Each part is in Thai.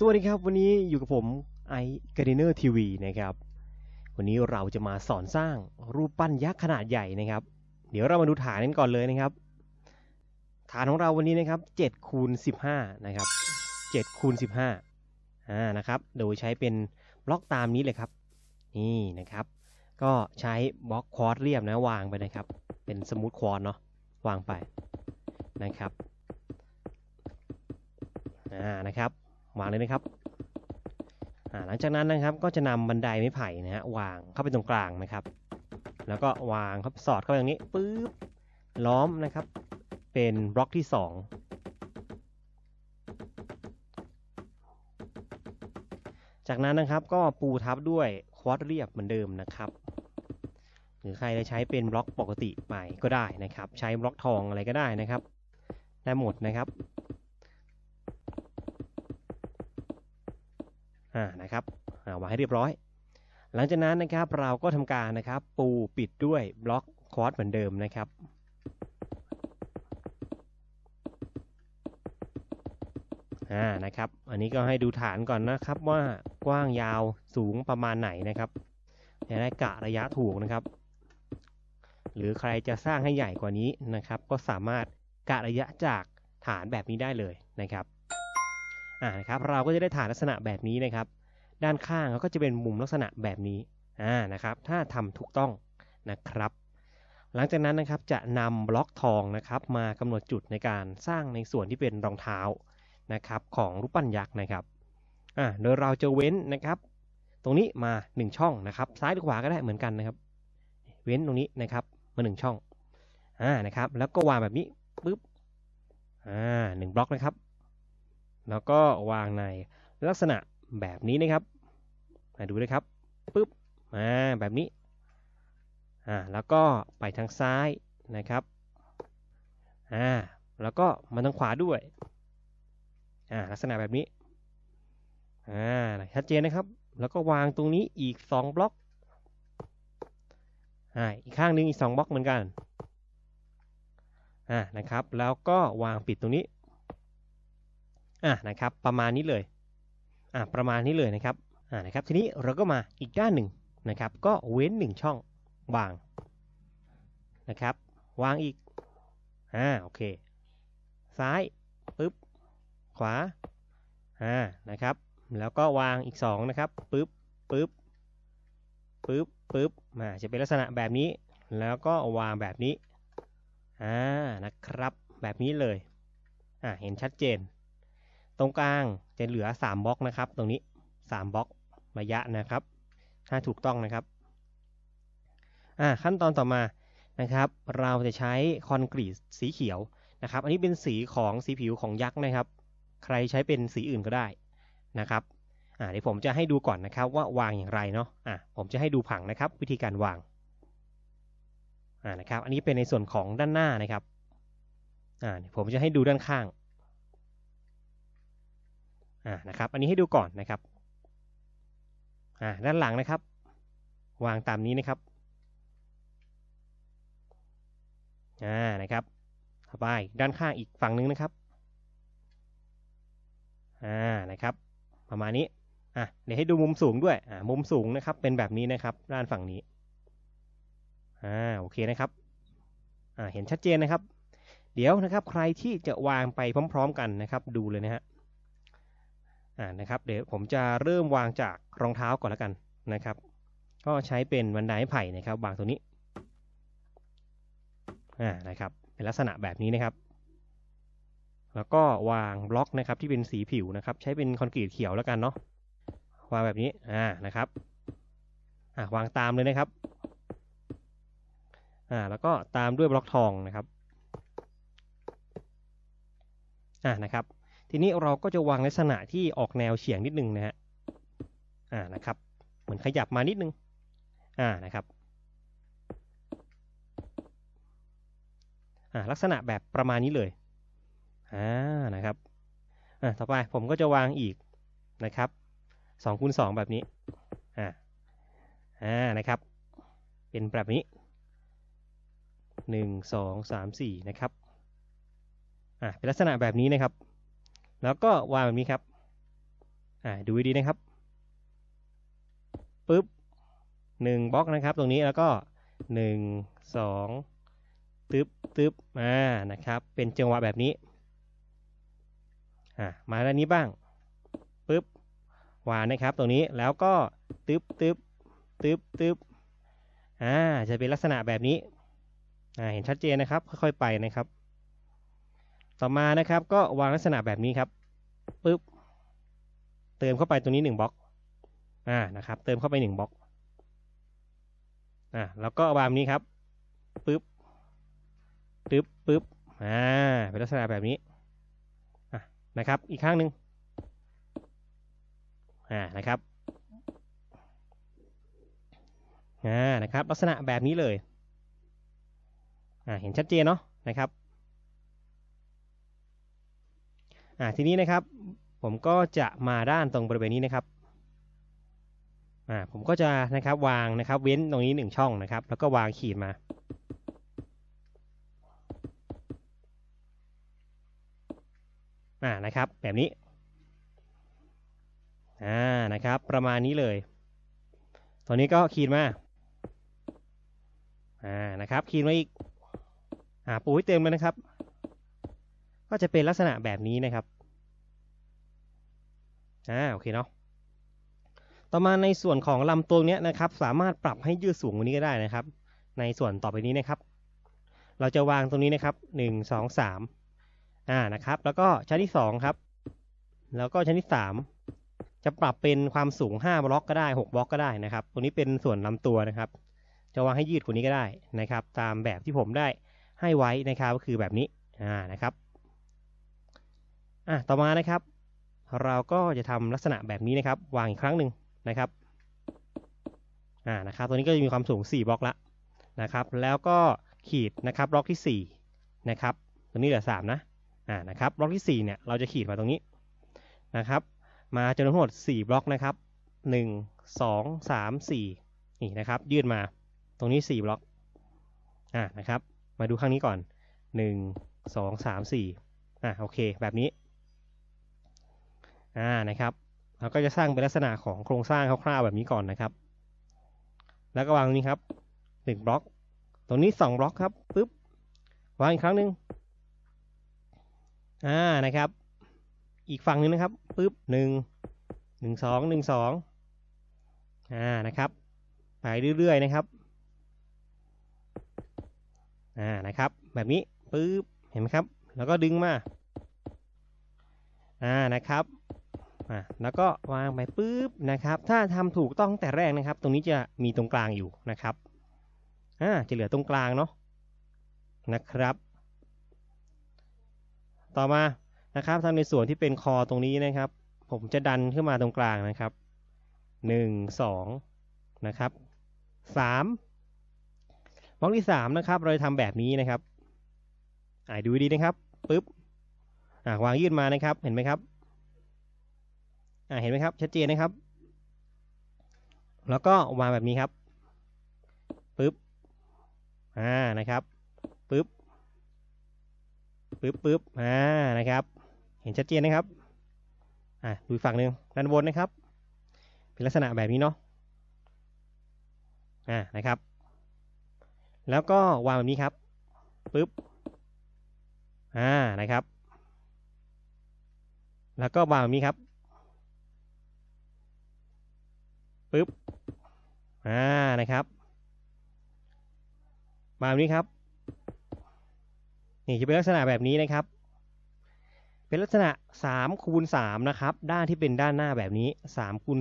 สวัสดีครับ วันนี้อยู่กับผมไอการ์เดเนอร์ทีวีนะครับ วันนี้เราจะมาสอนสร้างรูปปั้นยักษ์ขนาดใหญ่นะครับ เดี๋ยวเรามาดูฐานกันก่อนเลยนะครับ ฐานของเราวันนี้นะครับ7คูณ15นะครับ7คูณ15อ่านะครับโดยใช้เป็นบล็อกตามนี้เลยครับ นี่นะครับ ก็ใช้บล็อกควอตเรียบนะวางไปนะครับ เป็นสมูทควอตเนาะวางไปนะครับอ่านะครับ วางเลยนะครับหลังจากนั้นนะครับก็จะนำบันไดไม้ไผ่นะฮะวางเข้าไปตรงกลางนะครับ แล้วก็วางครับสอดเข้าไปอย่างนี้ปึ๊บล้อมนะครับ เป็นบล็อกที่ 2 จากนั้นนะครับก็ปูทับด้วยควอตเรียบเหมือนเดิมนะครับ หรือใครจะใช้เป็นบล็อกปกติใหม่ก็ได้นะครับ ใช้บล็อกทองอะไรก็ได้นะครับได้หมดนะครับ อ่า นะครับาวางให้เรียบร้อย หลังจากนั้นนะครับเราก็ทำการนะครับปูปิดด้วยบล็อกคอร์สเหมือนเดิมนะครับอ่านะครับ อันนี้ก็ให้ดูฐานก่อนนะครับว่ากว้างยาวสูงประมาณไหนนะครับจะได้กะระยะถูกนะครับ หรือใครจะสร้างให้ใหญ่กว่านี้นะครับ ก็สามารถกะระยะจากฐานแบบนี้ได้เลยนะครับ อ่านะครับเราก็จะได้ฐานลักษณะแบบนี้นะครับ ด้านข้างเขาก็จะเป็นมุมลักษณะแบบนี้อ่านะครับ ถ้าทำถูกต้องนะครับ หลังจากนั้นนะครับจะนำบล็อกทองนะครับ มากำหนดจุดในการสร้างในส่วนที่เป็นรองเท้านะครับ ของรูปปั้นยักษ์นะครับอ่าโดยเราจะเว้นนะครับ ตรงนี้มา 1 ช่องนะครับ ซ้ายหรือขวาก็ได้เหมือนกันนะครับ เว้นตรงนี้นะครับมา 1 ช่องอ่านะครับ แล้วก็วางแบบนี้ปึ๊บอ่าหนึ่งบล็อกนะครับ แล้วก็วางในลักษณะแบบนี้นะครับมาดูเลยครับปึ๊บอ่าแบบนี้อ่าแล้วก็ไปทางซ้ายนะครับอ่าแล้วก็มาทางขวาด้วยอ่าลักษณะแบบนี้อ่าชัดเจนนะครับ แล้วก็วางตรงนี้อีก 2 บล็อกอ่าอีกข้างหนึงอีก 2 บล็อกเหมือนกันอ่านะครับ แล้วก็วางปิดตรงนี้ อะนะครับ ประมาณนี้เลยอะประมาณนี้เลยนะครับอ่านะครับ ทีนี้เราก็มาอีกด้านหนึ่งนะครับ ก็เว้นหนึ่งช่องวางนะครับ วางอีกอ่าโอเค ซ้ายปึ๊บขวาอ่านะครับ แล้วก็วางอีกสองนะครับปึ๊บปึ๊บปึ๊บปึ๊บมาจะเป็นลักษณะแบบนี้ แล้วก็วางแบบนี้อ่านะครับ แบบนี้เลยอ่าเห็นชัดเจน ตรงกลางจะเหลือ 3บล็อกนะครับ ตรงนี้ 3บล็อกระยะนะครับ ถ้าถูกต้องนะครับอ่าขั้นตอนต่อมานะครับ เราจะใช้คอนกรีตสีเขียวนะครับ อันนี้เป็นสีของสีผิวของยักษ์นะครับ ใครใช้เป็นสีอื่นก็ได้นะครับอ่าเดี๋ยวผมจะให้ดูก่อนนะครับว่าวางอย่างไรเนาะอ่าผมจะให้ดูผังนะครับ วิธีการวางอ่านะครับ อันนี้เป็นในส่วนของด้านหน้านะครับอ่าผมจะให้ดูด้านข้าง อ่านะครับ อันนี้ให้ดูก่อนนะครับอ่าด้านหลังนะครับ วางตามนี้นะครับอ่านะครับต่อไปด้านข้างอีกฝั่งนึงนะครับอ่านะครับ ประมาณนี้อะเดี๋ยวให้ดูมุมสูงด้วยอ่ามุมสูงนะครับ เป็นแบบนี้นะครับ ด้านฝั่งนี้อ่าโอเคนะครับอ่าเห็นชัดเจนนะครับ เดี๋ยวนะครับ ใครที่จะวางไปพร้อม ๆ กันนะครับ ดูเลยนะฮะ อ่านะครับเดี๋ยวผมจะเริ่มวางจากรองเท้าก่อนแล้วกันนะครับ ก็ใช้เป็นบันไดไผ่นะครับ วางตรงนี้อ่านะครับ เป็นลักษณะแบบนี้นะครับ แล้วก็วางบล็อกนะครับที่เป็นสีผิวนะครับ ใช้เป็นคอนกรีตเขียวแล้วกันเนาะวางแบบนี้อ่านะครับอ่าวางตามเลยนะครับอ่าแล้วก็ตามด้วยบล็อกทองนะครับอ่านะครับ ทีนี้เราก็จะวางลักษณะที่ออกแนวเฉียงนิดนึงนะฮะอ่านะครับ เหมือนขยับมานิดนึงอ่านะครับอ่าลักษณะแบบประมาณนี้เลยอ่านะครับอ่าต่อไปผมก็จะวางอีกนะครับสองคูณสองแบบนี้อ่าอ่านะครับ เป็นแบบนี้หนึ่งสองสามสี่นะครับอ่าเป็นลักษณะแบบนี้นะครับ แล้วก็วางแบบนี้ครับ อ่าดูดีนะครับปึ๊บหนึ่งบล็อกนะครับ ตรงนี้แล้วก็หนึ่งสองตึ๊บตึ๊บอ่านะครับ เป็นจังหวะแบบนี้อ่ามาด้านนี้บ้างปึ๊บวานนะครับ ตรงนี้แล้วก็ตึ๊บตึ๊บตึ๊บตึ๊บอ่าจะเป็นลักษณะแบบนี้อ่าเห็นชัดเจนนะครับ ค่อยๆไปนะครับ ต่อมานะครับก็วางลักษณะแบบนี้ครับปึ๊บเติมเข้าไปตรงนี้หนึ่งบล็อกอ่านะครับ เติมเข้าไปหนึ่งบล็อกอ่าแล้วก็วางนี้ครับปึ๊บปึ๊บปึ๊บอ่าเป็นลักษณะแบบนี้อะนะครับ อีกข้างหนึ่งอ่านะครับอ่านะครับ ลักษณะแบบนี้เลยอ่าเห็นชัดเจนเนาะนะครับ อ่าทีนี้นะครับ ผมก็จะมาด้านตรงบริเวณนี้นะครับอ่าผมก็จะนะครับวางนะครับเว้นตรงนี้หนึ่งช่องนะครับ แล้วก็วางขีดมาอ่านะครับ แบบนี้อ่านะครับ ประมาณนี้เลย ตอนนี้ก็ขีดมาอ่านะครับขีดมาอีกอ่าปูให้เต็มเลยนะครับ ก็จะเป็นลักษณะแบบนี้นะครับอ่าโอเคเนาะต่อมาในส่วนของลำตัวเนี้ยนะครับ สามารถปรับให้ยืดสูงกว่านี้ก็ได้นะครับ ในส่วนต่อไปนี้นะครับ เราจะวางตรงนี้นะครับหนึ่งสองสามอ่านะครับ แล้วก็ชั้นที่สองครับ แล้วก็ชั้นที่สามจะปรับเป็นความสูงห้าบล็อกก็ได้หกบล็อกก็ได้นะครับ ตรงนี้เป็นส่วนลำตัวนะครับ จะวางให้ยืดกว่านี้ก็ได้นะครับ ตามแบบที่ผมได้ให้ไว้นะครับก็คือแบบนี้อ่านะครับ อะต่อมานะครับ เราก็จะทำลักษณะแบบนี้นะครับ วางอีกครั้งหนึ่งนะครับอ่านะครับตัวนี้ก็จะมีความสูง 4 บล็อกละนะครับ แล้วก็ขีดนะครับบล็อกที่4นะครับตัวนี้เหลือ3นะอ่านะครับบล็อกที่4เนี่ยเราจะขีดมาตรงนี้นะครับ มาจำนวนทั้งหมด 4 บล็อกนะครับ 1 2 3 4นี่นะครับ ยื่นมาตรงนี้ 4 บล็อกอ่านะครับ มาดูข้างนี้ก่อน 1 2 3 4อ่าโอเค แบบนี้ อ่านะครับเราก็จะสร้างเป็นลักษณะของโครงสร้างคร่าวๆแบบนี้ก่อนนะครับ แล้วก็วางตรงนี้ครับหนึ่งบล็อก ตรงนี้สองบล็อกครับปึ๊บวางอีกครั้งหนึ่งอ่านะครับ อีกฝั่งนึงนะครับปึ๊บหนึ่งหนึ่งสองหนึ่งสองอ่านะครับไปเรื่อยๆนะครับอ่านะครับ แบบนี้ปึ๊บเห็นไหมครับ แล้วก็ดึงมาอ่านะครับ อ่าแล้วก็วางไปปุ๊บนะครับ ถ้าทำถูกต้องแต่แรกนะครับ ตรงนี้จะมีตรงกลางอยู่นะครับอ่าจะเหลือตรงกลางเนาะนะครับ ต่อมานะครับทำในส่วนที่เป็นคอตรงนี้นะครับ ผมจะดันขึ้นมาตรงกลางนะครับหนึ่งสองนะครับสามบล็อกที่สามนะครับ เราจะทำแบบนี้นะครับอ่าดูดีนะครับปุ๊บอ่าวางยื่นมานะครับเห็นไหมครับ เห็นไหมครับ ชัดเจนนะครับ แล้วก็วางแบบนี้ครับปึ๊บอ่านะครับปึ๊บปึ๊บปึ๊บอ่านะครับ เห็นชัดเจนนะครับอ่าดูฝั่งหนึ่งด้านบนนะครับ เป็นลักษณะแบบนี้เนาะอ่านะครับ แล้วก็วางแบบนี้ครับปึ๊บอ่านะครับ แล้วก็วางแบบนี้ครับ ปึ๊บอ่านะครับ มาแบบนี้ครับนี่จะเป็นลักษณะแบบนี้นะครับ เป็นลักษณะ3คูณ3นะครับ ด้านที่เป็นด้านหน้าแบบนี้3คูณ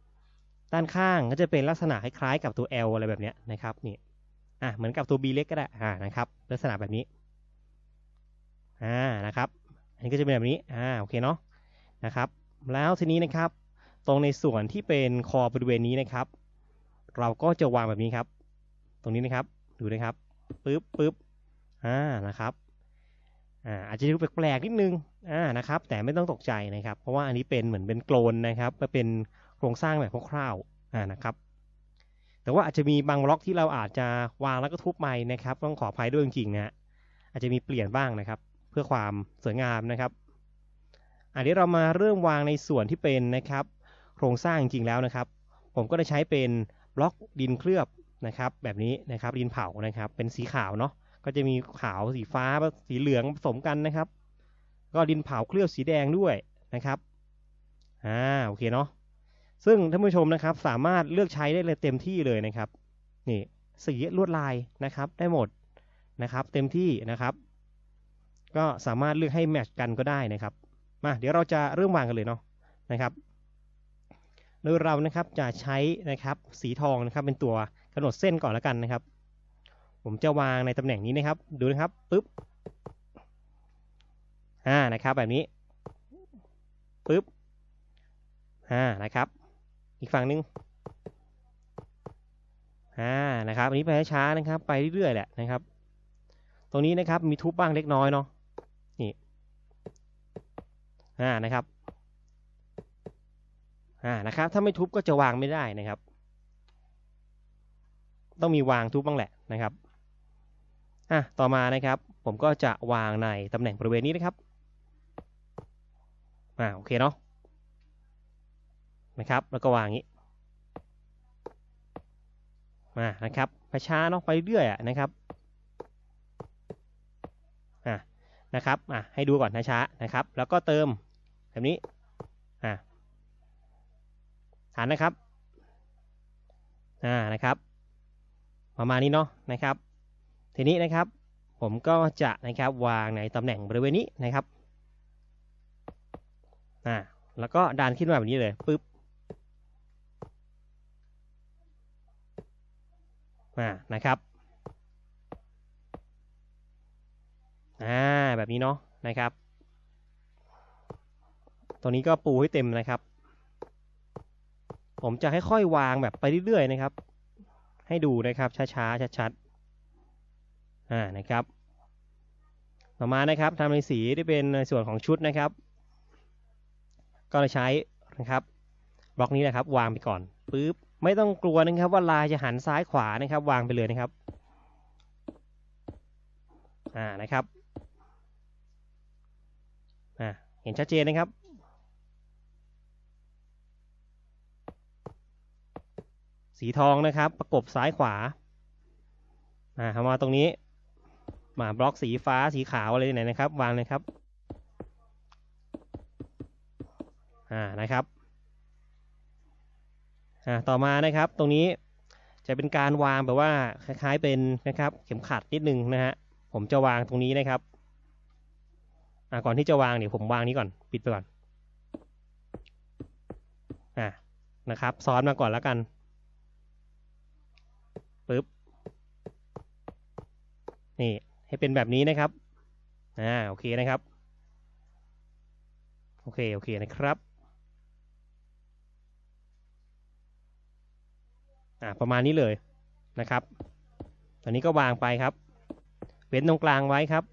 3ด้านข้างก็จะเป็นลักษณะคล้ายๆกับตัว L อะไรแบบนี้นะครับนี่อะเหมือนกับตัว B เล็กก็ได้อ่านะครับ ลักษณะแบบนี้อ่านะครับ อันนี้ก็จะเป็นแบบนี้อ่าโอเคเนาะนะครับ แล้วทีนี้นะครับ ตรงในส่วนที่เป็นคอบริเวณนี้นะครับ เราก็จะวางแบบนี้ครับ ตรงนี้นะครับดูนะครับปึ๊บปึ๊บอ่านะครับอ่าอาจจะดูแปลกๆนิดนึงอ่านะครับ แต่ไม่ต้องตกใจนะครับ เพราะว่าอันนี้เป็นเหมือนเป็นโกลนนะครับก็เป็นโครงสร้างแบบคร่าวๆอ่านะครับ แต่ว่าอาจจะมีบางบล็อกที่เราอาจจะวางแล้วก็ทุบใหม่นะครับ ต้องขออภัยด้วยจริงๆนะอาจจะมีเปลี่ยนบ้างนะครับ เพื่อความสวยงามนะครับอันนี้เรามาเริ่มวางในส่วนที่เป็นนะครับ โครงสร้างจริงๆแล้วนะครับ ผมก็จะใช้เป็นบล็อกดินเคลือบนะครับ แบบนี้นะครับดินเผานะครับ เป็นสีขาวเนาะก็จะมีขาวสีฟ้าสีเหลืองผสมกันนะครับ ก็ดินเผาเคลือบสีแดงด้วยนะครับอ่าโอเคเนาะซึ่งท่านผู้ชมนะครับสามารถเลือกใช้ได้เลยเต็มที่เลยนะครับนี่สีลวดลายนะครับได้หมดนะครับ เต็มที่นะครับ ก็สามารถเลือกให้แมทช์กันก็ได้นะครับมาเดี๋ยวเราจะเริ่มวางกันเลยเนาะนะครับ โดยเรานะครับจะใช้นะครับสีทองนะครับเป็นตัวกำหนดเส้นก่อนแล้วกันนะครับ ผมจะวางในตำแหน่งนี้นะครับ ดูนะครับปึ๊บอ่านะครับแบบนี้ปึ๊บอ่านะครับ อีกฝั่งนึงอ่านะครับอันนี้ไปช้าๆนะครับ ไปเรื่อยๆแหละนะครับ ตรงนี้นะครับมีทุบบ้างเล็กน้อยเนาะนี่อ่านะครับ อ่านะครับ ถ้าไม่ทุบก็จะวางไม่ได้นะครับ ต้องมีวางทุบบ้างแหละนะครับอะต่อมานะครับ ผมก็จะวางในตำแหน่งบริเวณนี้นะครับอ่าโอเคเนาะนะครับ แล้วก็วางอย่างนี้มานะครับไปช้าเนาะไปเรื่อยอะนะครับอะนะครับอะให้ดูก่อนนะช้านะครับ แล้วก็เติมแบบนี้อะ ฐานนะครับอ่านะครับ ประมาณนี้เนาะนะครับ ทีนี้นะครับ ผมก็จะนะครับวางในตำแหน่งบริเวณนี้นะครับอ่าแล้วก็ดันขึ้นมาแบบนี้เลยปึ๊บอ่านะครับอ่าแบบนี้เนาะนะครับตัวนี้ก็ปูให้เต็มนะครับ ผมจะค่อยๆวางแบบไปเรื่อยๆนะครับ ให้ดูนะครับช้าๆชัดๆอ่านะครับ ต่อมานะครับทำในสีที่เป็นในส่วนของชุดนะครับ ก็จะใช้นะครับบล็อกนี้นะครับ วางไปก่อนปึ๊บไม่ต้องกลัวนะครับ ว่าลายจะหันซ้ายขวานะครับ วางไปเลยนะครับอ่านะครับอ่าเห็นชัดเจนนะครับ สีทองนะครับ ประกบซ้ายขวาอ่ามาตรงนี้มาบล็อกสีฟ้าสีขาวอะไรไหนนะครับ วางเลยครับอ่านะครับอ่าต่อมานะครับตรงนี้จะเป็นการวางแบบว่าคล้ายๆเป็นนะครับ เข็มขัดนิดนึงนะฮะผมจะวางตรงนี้นะครับอ่าก่อนที่จะวางเดี๋ยวผมวางนี้ก่อนปิดไปก่อนอ่านะครับ ซ้อนมาก่อนแล้วกันปึ๊บ นี่ให้เป็นแบบนี้นะครับอ่าโอเคนะครับโอเคโอเคนะครับอ่าประมาณนี้เลยนะครับ ตอนนี้ก็วางไปครับ เว้นตรงกลางไว้ครับ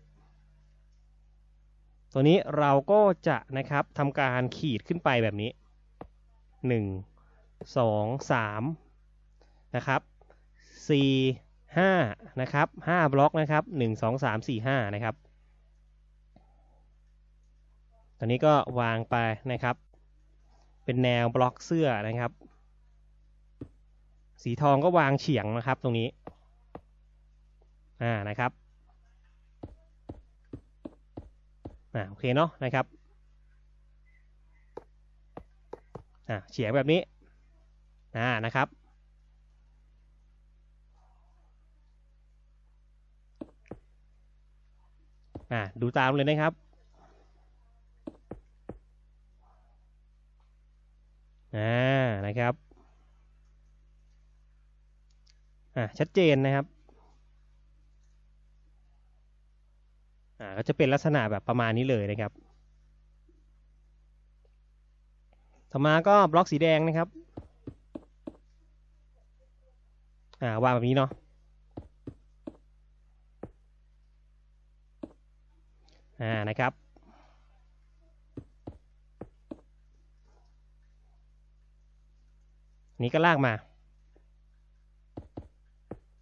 ตัวนี้เราก็จะนะครับทำการขีดขึ้นไปแบบนี้หนึ่งสองสามนะครับสี่ ห้านะครับห้าบล็อกนะครับหนึ่งสองสามสี่ห้านะครับ ตอนนี้ก็วางไปนะครับ เป็นแนวบล็อกเสื้อนะครับ สีทองก็วางเฉียงนะครับตรงนี้ อ่านะครับ อ่าโอเคเนาะนะครับ อ่าเฉียงแบบนี้ อ่านะครับ อ่าดูตามเลยนะครับอ่านะครับอ่าชัดเจนนะครับอ่าก็จะเป็นลักษณะแบบประมาณนี้เลยนะครับ ต่อมาก็บล็อกสีแดงนะครับ อ่าวางแบบนี้เนาะ อ่านะครับนี่ก็ลากมา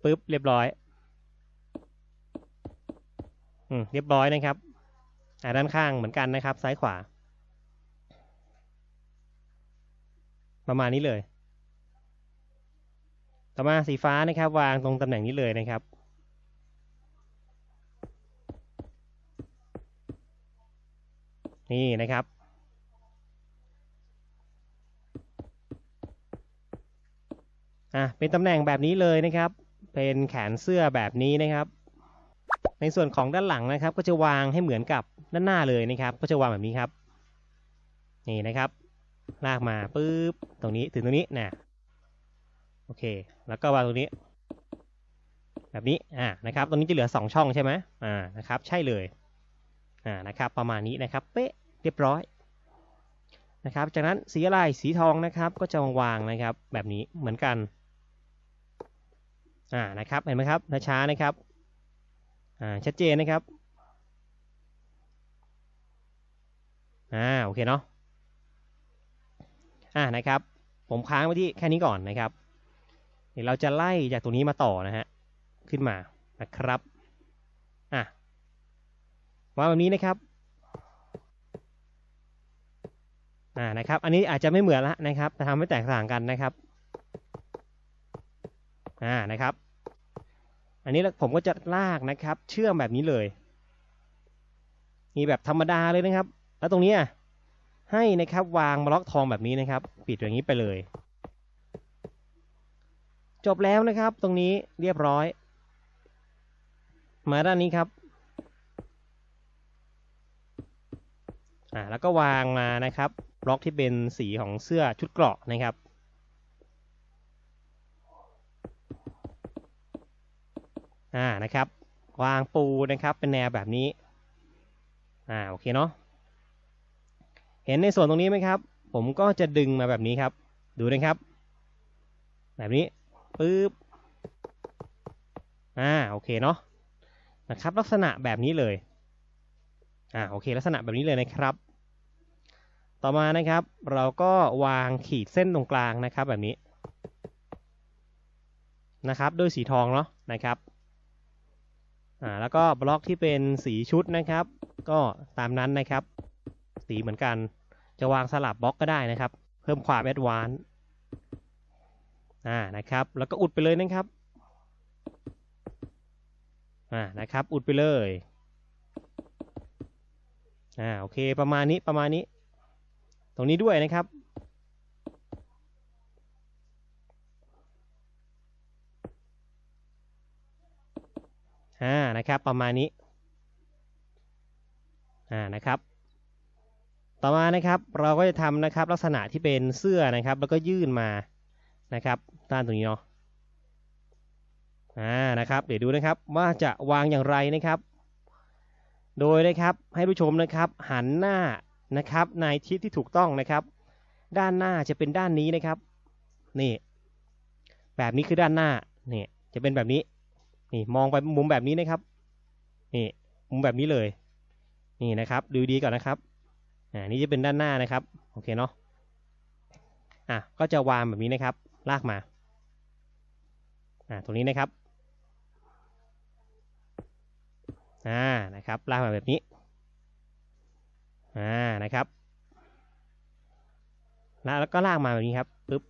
ปึ๊บเรียบร้อยอืมเรียบร้อยนะครับอ่าด้านข้างเหมือนกันนะครับ ซ้ายขวา ประมาณนี้เลย ต่อมาสีฟ้านะครับ วางตรงตำแหน่งนี้เลยนะครับ นี่นะครับ อะเป็นตำแหน่งแบบนี้เลยนะครับ เป็นแขนเสื้อแบบนี้นะครับ ในส่วนของด้านหลังนะครับ ก็จะวางให้เหมือนกับด้านหน้าเลยนะครับ ก็จะวางแบบนี้ครับ นี่นะครับ ลากมาปุ๊บตรงนี้ถึงตรงนี้นะโอเค แล้วก็วางตรงนี้ แบบนี้อ่านะครับตรงนี้จะเหลือ 2 ช่องใช่ไหมอ่านะครับ ใช่เลย นะครับ ประมาณนี้นะครับ เป๊ะเรียบร้อยนะครับ จากนั้นสีอะไรสีทองนะครับ ก็จะวางนะครับ แบบนี้เหมือนกันอ่านะครับ เห็นไหมครับช้านะครับอ่าชัดเจนนะครับอ่าโอเคเนาะอ่านะครับ ผมค้างไว้ที่แค่นี้ก่อนนะครับ เดี๋ยวเราจะไล่จากตรงนี้มาต่อนะฮะขึ้นมานะครับ วางแบบนี้นะครับอ่านะครับ อันนี้อาจจะไม่เหมือนละนะครับแต่ทำให้แตกต่างกันนะครับอ่านะครับ อันนี้ผมก็จะลากนะครับ เชื่อมแบบนี้เลยมีแบบธรรมดาเลยนะครับ แล้วตรงนี้ให้นะครับวางบล็อกทองแบบนี้นะครับ ปิดอย่างนี้ไปเลย จบแล้วนะครับ ตรงนี้เรียบร้อย มาด้านนี้ครับ อ่าแล้วก็วางมานะครับบล็อกที่เป็นสีของเสื้อชุดเกราะนะครับอ่านะครับ วางปูนะครับเป็นแนวแบบนี้อ่าโอเคเนาะเห็นในส่วนตรงนี้ไหมครับ ผมก็จะดึงมาแบบนี้ครับ ดูนะครับ แบบนี้ปึ๊บอ่าโอเคเนาะนะครับ ลักษณะแบบนี้เลยอ่าโอเค ลักษณะแบบนี้เลยนะครับ ต่อมานะครับ เราก็วางขีดเส้นตรงกลางนะครับแบบนี้นะครับด้วยสีทองเนาะนะครับอ่าแล้วก็บล็อกที่เป็นสีชุดนะครับ ก็ตามนั้นนะครับ สีเหมือนกัน จะวางสลับบล็อกก็ได้นะครับ เพิ่มความแอดวานซ์อ่านะครับ แล้วก็อุดไปเลยนะครับอ่านะครับ อุดไปเลยอ่าโอเคประมาณนี้ประมาณนี้ ตรงนี้ด้วยนะครับอ่านะครับประมาณนี้อ่านะครับ ต่อมานะครับเราก็จะทำนะครับลักษณะที่เป็นเสื้อนะครับ แล้วก็ยื่นมานะครับด้านตรงนี้เนาะอ่านะครับ เดี๋ยวดูนะครับว่าจะวางอย่างไรนะครับ โดยนะครับให้ผู้ชมนะครับ หันหน้า นะครับในทิศที่ถูกต้องนะครับ ด้านหน้าจะเป็นด้านนี้นะครับนี่แบบนี้คือด้านหน้านี่จะเป็นแบบนี้นี่มองไปมุมแบบนี้นะครับนี่มุมแบบนี้เลยนี่นะครับ ดูดีก่อนนะครับอ่านี่จะเป็นด้านหน้านะครับโอเคเนาะอะก็จะวางแบบนี้นะครับ ลากมาอ่าตรงนี้นะครับอ่านะครับลากมาแบบนี้ อ่านะครับแล้วก็ลากมาแบบนี้ครับปึ๊บ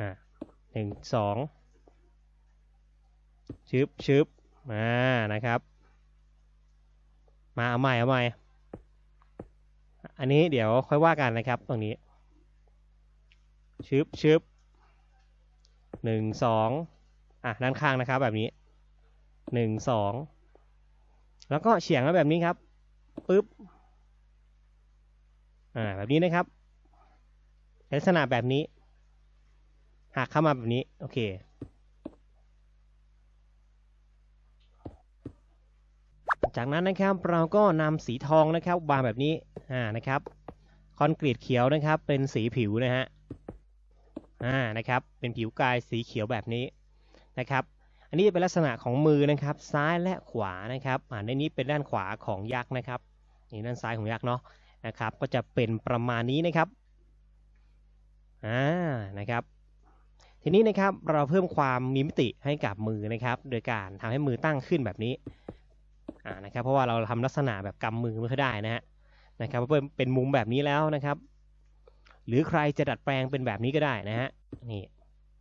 อ่าหนึ่งสองชึบชึบอ่านะครับ มาเอาใหม่เอาใหม่อันนี้เดี๋ยวค่อยว่ากันนะครับตรงนี้ชึบชึบหนึ่งสองอะด้านข้างนะครับแบบนี้หนึ่งสองแล้วก็เฉียงมาแบบนี้ครับ ปึ๊บอ่าแบบนี้นะครับ ลักษณะแบบนี้หักเข้ามาแบบนี้ โอเค จากนั้นนะครับเราก็นำสีทองนะครับวางแบบนี้อ่านะครับคอนกรีตเขียวนะครับ เป็นสีผิวนะฮะอ่านะครับ เป็นผิวกายสีเขียวแบบนี้นะครับ อันนี้เป็นลักษณะของมือนะครับ ซ้ายและขวานะครับอ่าในนี้เป็นด้านขวาของยักษ์นะครับ นี่ด้านซ้ายของยักษ์เนาะนะครับ ก็จะเป็นประมาณนี้นะครับอ่านะครับ ทีนี้นะครับเราเพิ่มความมีมิติให้กับมือนะครับ โดยการทำให้มือตั้งขึ้นแบบนี้อ่านะครับ เพราะว่าเราทำลักษณะแบบกำมือไม่ค่อยได้นะฮะนะครับเพราะเป็นมุมแบบนี้แล้วนะครับ หรือใครจะดัดแปลงเป็นแบบนี้ก็ได้นะฮะนี่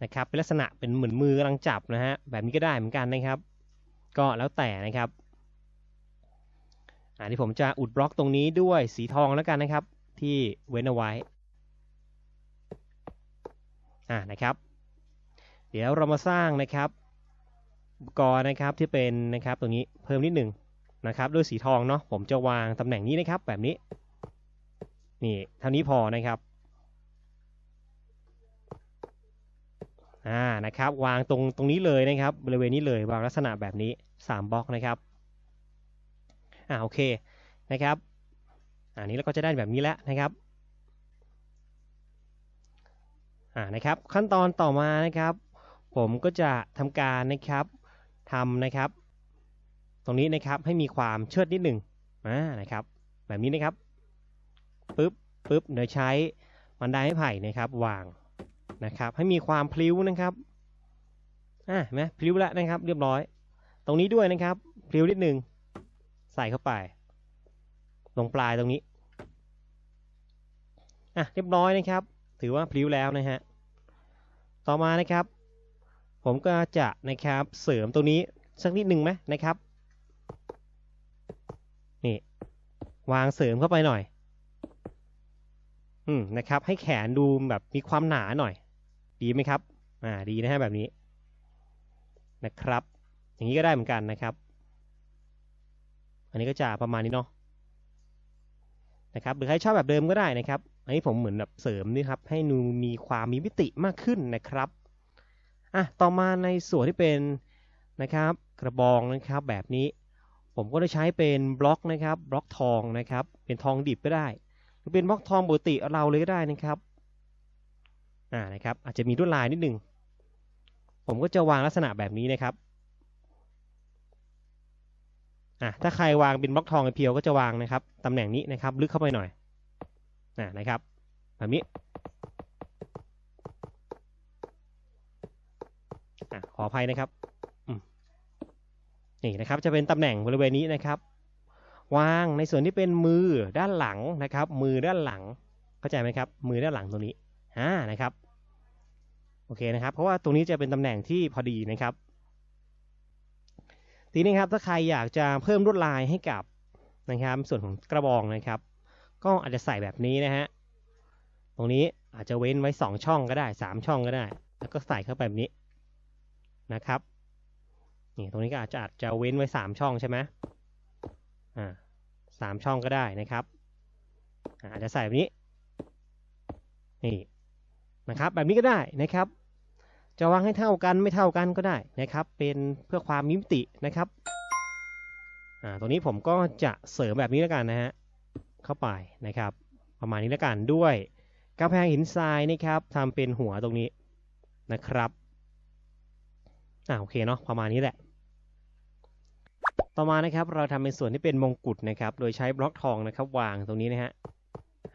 นะครับเป็นลักษณะเป็นเหมือนมือกำลังจับนะฮะแบบนี้ก็ได้เหมือนกันนะครับ ก็แล้วแต่นะครับ อันนี้ผมจะอุดบล็อกตรงนี้ด้วยสีทองแล้วกันนะครับ ที่เว้นเอาไว้อ่านะครับ เดี๋ยวเรามาสร้างนะครับอุปกรณ์นะครับที่เป็นนะครับตรงนี้เพิ่มนิดหนึ่งนะครับด้วยสีทองเนาะผมจะวางตำแหน่งนี้นะครับ แบบนี้นี่เท่านี้พอนะครับอ่านะครับ วางตรงตรงนี้เลยนะครับ บริเวณนี้เลยวางลักษณะแบบนี้3บล็อกนะครับ อ่าโอเคนะครับ อันนี้เราก็จะได้แบบนี้แล้วนะครับอ่านะครับขั้นตอนต่อมานะครับ ผมก็จะทำการนะครับทำนะครับ ตรงนี้นะครับให้มีความเชิดนิดหนึ่งอ่านะครับ แบบนี้นะครับปึ๊บปึ๊บโดยใช้บันไดไม้ไผ่นะครับวางนะครับ ให้มีความพลิ้วนะครับอ่าเห็นไหมพลิ้วแล้วนะครับ เรียบร้อย ตรงนี้ด้วยนะครับพลิ้วนิดหนึ่ง ใส่เข้าไป ลงปลายตรงนี้ อะเรียบร้อยนะครับ ถือว่าพลิ้วแล้วนะฮะ ต่อมานะครับ ผมก็จะนะครับเสริมตรงนี้สักนิดหนึ่งไหมนะครับ นี่ วางเสริมเข้าไปหน่อย อืมนะครับ ให้แขนดูแบบมีความหนาหน่อย ดีไหมครับ อ่า ดีนะฮะแบบนี้ นะครับ อย่างนี้ก็ได้เหมือนกันนะครับ นนี้ก็จะประมาณนี้เนาะนะครับหรือใครชอบแบบเดิมก็ได้นะครับ อันนี้ผมเหมือนแบบเสริมนี่ครับ ให้ดูมีความมีมิติมากขึ้นนะครับอะต่อมาในส่วนที่เป็นนะครับ กระบองนะครับแบบนี้ ผมก็ได้ใช้เป็นบล็อกนะครับบล็อกทองนะครับ เป็นทองดิบก็ได้หรือเป็นบล็อกทองปกติเราเลยก็ได้นะครับอ่านะครับ อาจจะมีลวดลายนิดนึงผมก็จะวางลักษณะแบบนี้นะครับ อะถ้าใครวางเป็นบล็อกทองเพียวก็จะวางนะครับตำแหน่งนี้นะครับ ลึกเข้าไปหน่อยอ่านะครับแบบนี้อะขออภัยนะครับนี่นะครับจะเป็นตำแหน่งบริเวณนี้นะครับ วางในส่วนที่เป็นมือด้านหลังนะครับ มือด้านหลังเข้าใจไหมครับ มือด้านหลังตรงนี้อ่านะครับโอเคนะครับ เพราะว่าตรงนี้จะเป็นตำแหน่งที่พอดีนะครับ ทีนี้ครับถ้าใครอยากจะเพิ่มลวดลายให้กับนะครับ ส่วนของกระบองนะครับ ก็อาจจะใส่แบบนี้นะฮะตรงนี้อาจจะเว้นไว้ 2 ช่องก็ได้ 3 ช่องก็ได้ แล้วก็ใส่เข้าไปแบบนี้นะครับนี่ตรงนี้ก็อาจจะอาจจะเว้นไว้ 3 ช่องใช่ไหมอ่าสามช่องก็ได้นะครับอาจจะใส่แบบนี้นี่นะครับแบบนี้ก็ได้นะครับ จะวางให้เท่ากันไม่เท่ากันก็ได้นะครับ เป็นเพื่อความมิตินะครับอ่าตรงนี้ผมก็จะเสริมแบบนี้แล้วกันนะฮะเข้าไปนะครับ ประมาณนี้แล้วกันด้วยกำแพงหินทรายนะครับทำเป็นหัวตรงนี้นะครับอ่าโอเคเนาะประมาณนี้แหละ ต่อมานะครับเราทำเป็นส่วนที่เป็นมงกุฎนะครับ โดยใช้บล็อกทองนะครับ วางตรงนี้นะฮะ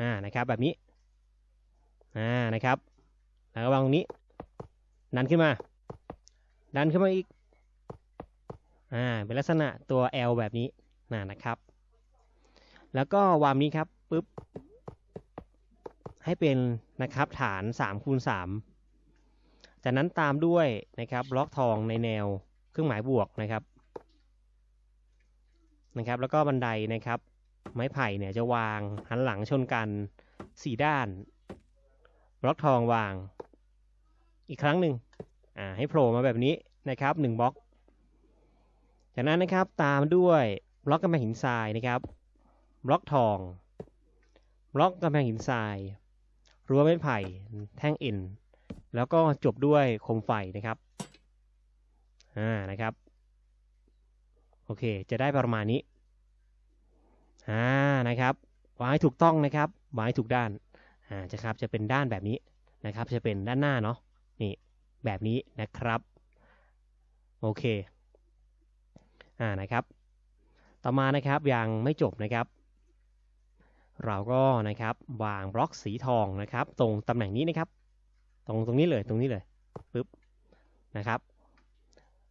อ่านะครับแบบนี้อ่านะครับแล้วก็วางตรงนี้ ดันขึ้นมา ดันขึ้นมาอีก อ่า เป็นลักษณะตัว L แบบนี้นะนะครับ แล้วก็วางนี้ครับปึ๊บ ให้เป็นนะครับฐาน3คูณ3จากนั้นตามด้วยนะครับบล็อกทองในแนวเครื่องหมายบวกนะครับนะครับ แล้วก็บันไดนะครับ ไม้ไผ่เนี่ยจะวางหันหลังชนกัน 4 ด้าน บล็อกทองวาง อีกครั้งหนึ่งอ่าให้โผล่มาแบบนี้นะครับ1บล็อก จากนั้นนะครับตามด้วยบล็อกกำแพงหินทรายนะครับ บล็อกทอง บล็อกกำแพงหินทราย รั้วไม้ไผ่ แท่งอ็นแล้วก็จบด้วยโคมไฟนะครับ อ่า นะครับ โอเค จะได้ประมาณนี้ อ่า นะครับวางให้ถูกต้องนะครับวางให้ถูกด้าน อ่า จะครับ จะเป็นด้านแบบนี้นะครับ จะเป็นด้านหน้าเนาะ นี่แบบนี้นะครับ โอเคอ่านะครับ ต่อมานะครับยังไม่จบนะครับ เราก็นะครับวางบล็อกสีทองนะครับ ตรงตำแหน่งนี้นะครับ ตรงตรงนี้เลยตรงนี้เลยปึ๊บนะครับ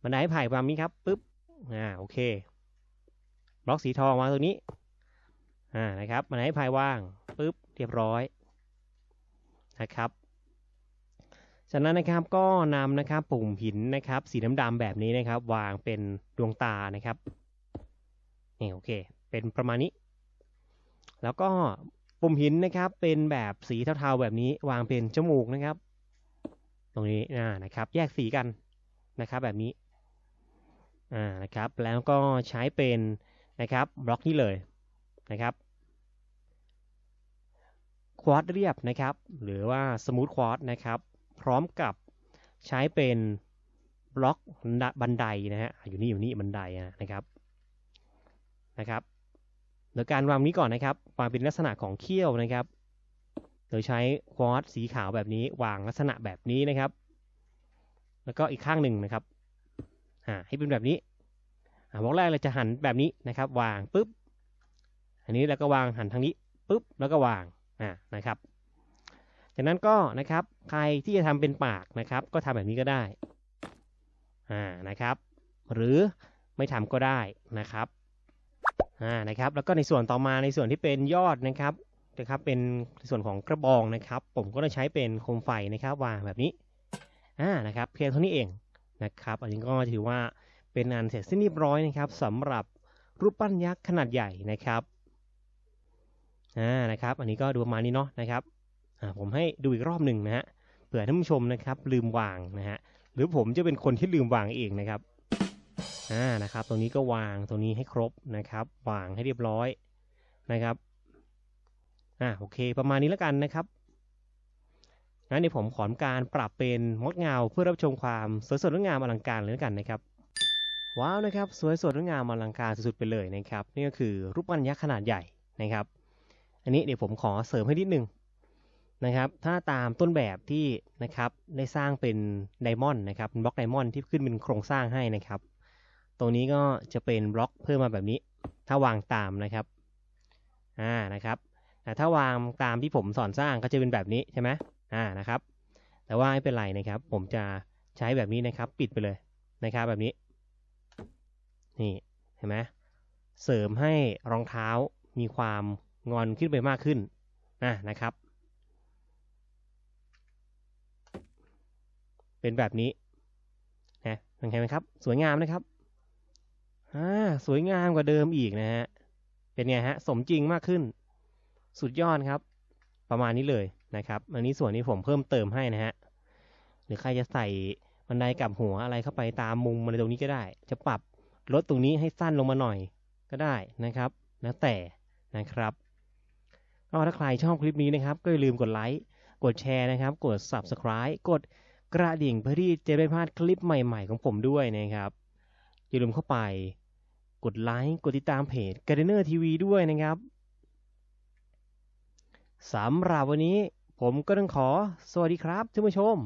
บันไดไผ่วางนี้ครับปึ๊บอ่าโอเค บล็อกสีทองวางตรงนี้อ่านะครับบันไดไผ่วางปึ๊บเรียบร้อยนะครับ จากนั้นนะครับก็นำนะครับปุ่มหินนะครับสีน้ำดำแบบนี้นะครับ วางเป็นดวงตานะครับนี่โอเค เป็นประมาณนี้ แล้วก็ปุ่มหินนะครับเป็นแบบสีเทาๆแบบนี้ วางเป็นจมูกนะครับ ตรงนี้นะครับ แยกสีกันนะครับแบบนี้อ่านะครับ แล้วก็ใช้เป็นนะครับบล็อกนี้เลยนะครับควอตเรียบนะครับ หรือว่าสมูทควอตนะครับ พร้อมกับใช้เป็นบล็อกบันไดนะฮะอยู่นี่อยู่นี่บันไดนะครับนะครับโดยการวางนี้ก่อนนะครับวางเป็นลักษณะของเขี้ยวนะครับ โดยใช้ควอตสีขาวแบบนี้ วางลักษณะแบบนี้นะครับ แล้วก็อีกข้างหนึ่งนะครับอ่าให้เป็นแบบนี้อ่าบล็อกแรกเราจะหันแบบนี้นะครับ วางปุ๊บอันนี้แล้วก็วางหันทางนี้ปุ๊บแล้วก็วางอ่านะครับ จากนั้นก็นะครับใครที่จะทำเป็นปากนะครับ ก็ทำแบบนี้ก็ได้อ่านะครับ หรือไม่ทำก็ได้นะครับอ่านะครับ แล้วก็ในส่วนต่อมาในส่วนที่เป็นยอดนะครับนะครับ เป็นส่วนของกระบองนะครับ ผมก็จะใช้เป็นโคมไฟนะครับวางแบบนี้อ่านะครับเพียงเท่านี้เองนะครับ อันนี้ก็ถือว่าเป็นอันเสร็จสิ้นเรียบร้อยนะครับสำหรับรูปปั้นยักษ์ขนาดใหญ่นะครับอ่านะครับ อันนี้ก็ดูประมาณนี้เนาะนะครับ ผมให้ดูอีกรอบหนึ่งนะฮะเผื่อท่านผู้ชมนะครับ ลืมวางนะฮะหรือผมจะเป็นคนที่ลืมวางเองนะครับอ่านะครับ ตรงนี้ก็วางตรงนี้ให้ครบนะครับ วางให้เรียบร้อยนะครับอ่าโอเค ประมาณนี้แล้วกันนะครับงั้นเดี๋ยวผมขอการปรับเป็นมดเงาเพื่อรับชมความสวยสดงดงามอลังการเลยแล้วกันนะครับว้าวนะครับ สวยสดงดงามอลังการสุดๆไปเลยนะครับ นี่ก็คือรูปปั้นยักษ์ขนาดใหญ่นะครับ อันนี้เดี๋ยวผมขอเสริมให้นิดนึง นะครับ ถ้าตามต้นแบบที่นะครับได้สร้างเป็นไดมอนด์นะครับบล็อกไดมอนด์ที่ขึ้นเป็นโครงสร้างให้นะครับ ตรงนี้ก็จะเป็นบล็อกเพิ่มมาแบบนี้ ถ้าวางตามนะครับอ่านะครับแต่ถ้าวางตามที่ผมสอนสร้างก็จะเป็นแบบนี้ใช่ไหมอ่านะครับ แต่ว่าไม่เป็นไรนะครับ ผมจะใช้แบบนี้นะครับ ปิดไปเลยนะครับแบบนี้ นี่เห็นไหมเสริมให้รองเท้ามีความงอนขึ้นไปมากขึ้นนะนะครับ เป็นแบบนี้นะเห็นไหมครับ สวยงามนะครับอ่าสวยงามกว่าเดิมอีกนะฮะเป็นไงฮะสมจริงมากขึ้น สุดยอดครับ ประมาณนี้เลยนะครับ อันนี้ส่วนนี้ผมเพิ่มเติมให้นะฮะหรือใครจะใส่บันไดกับหัวอะไรเข้าไปตามมุมอะไรตรงนี้ก็ได้ จะปรับลดตรงนี้ให้สั้นลงมาหน่อยก็ได้นะครับ แล้วแต่นะครับก็ถ้าใครชอบคลิปนี้นะครับ ก็อย่าลืมกดไลค์กดแชร์นะครับ กด Subscribe กด กระดิ่งเพื่อที่จะไม่พลาดคลิปใหม่ๆของผมด้วยนะครับ อย่าลืมเข้าไป กดไลค์กดติดตามเพจ Gardener TV ด้วยนะครับสำหรับวันนี้ผมก็ต้องขอ สวัสดีครับท่านผู้ชม